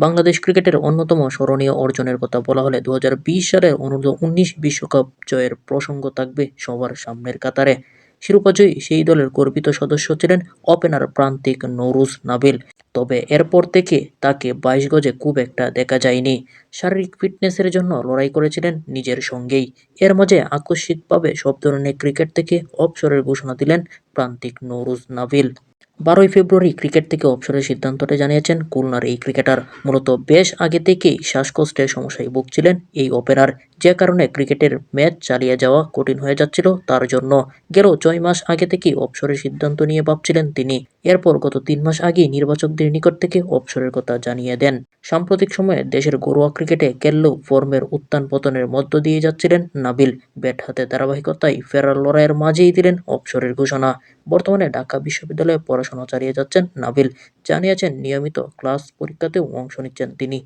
বাংলাদেশ ক্রিকেটের অন্যতম স্মরণীয় অর্জনের কথা বলা হলে দু হাজার বিশ সালের অনূর্ধ্ব উনিশ বিশ্বকাপ জয়ের প্রসঙ্গ থাকবে সবার সামনের কাতারে। শিরোপাজয়ী সেই দলের গর্বিত সদস্য ছিলেন ওপেনার প্রান্তিক নৌরুজ নাবিল। তবে এরপর থেকে তাকে বাইশ গজে খুব একটা দেখা যায়নি। শারীরিক ফিটনেসের জন্য লড়াই করেছিলেন নিজের সঙ্গেই। এর মাঝে আকস্মিকভাবে সব ধরনের ক্রিকেট থেকে অবসরের ঘোষণা দিলেন প্রান্তিক নৌরুজ নাবিল। বারোই ফেব্রুয়ারি ক্রিকেট থেকে অবসরের সিদ্ধান্তটা জানিয়েছেন খুলনার এই ক্রিকেটার। মূলত বেশ আগে থেকেই শ্বাসকষ্টের সমস্যায় ভুগছিলেন এই ওপেনার যে কারণে ক্রিকেটের ম্যাচ চালিয়ে যাওয়া কঠিন হয়ে যাচ্ছিল, তার জন্য গেল ছয় মাস আগে থেকেই অবসরের সিদ্ধান্ত নিয়ে ভাবছিলেন তিনি। এরপর গত তিন মাস আগেই নির্বাচকদের নিকট থেকে অবসরের কথা জানিয়ে দেন। সাম্প্রতিক সময়ে দেশের ঘরোয়া ক্রিকেটে খেললেও ফর্মের উত্থান পতনের মধ্য দিয়ে যাচ্ছিলেন নাবিল। ব্যাট হাতে ধারাবাহিকতায় ফেরার লড়াইয়ের মাঝেই দিলেন অবসরের ঘোষণা। বর্তমানে ঢাকা বিশ্ববিদ্যালয়ে পড়াশোনা চালিয়ে যাচ্ছেন নাবিল। জানিয়েছেন, নিয়মিত ক্লাস পরীক্ষাতেও অংশ নিচ্ছেন তিনি।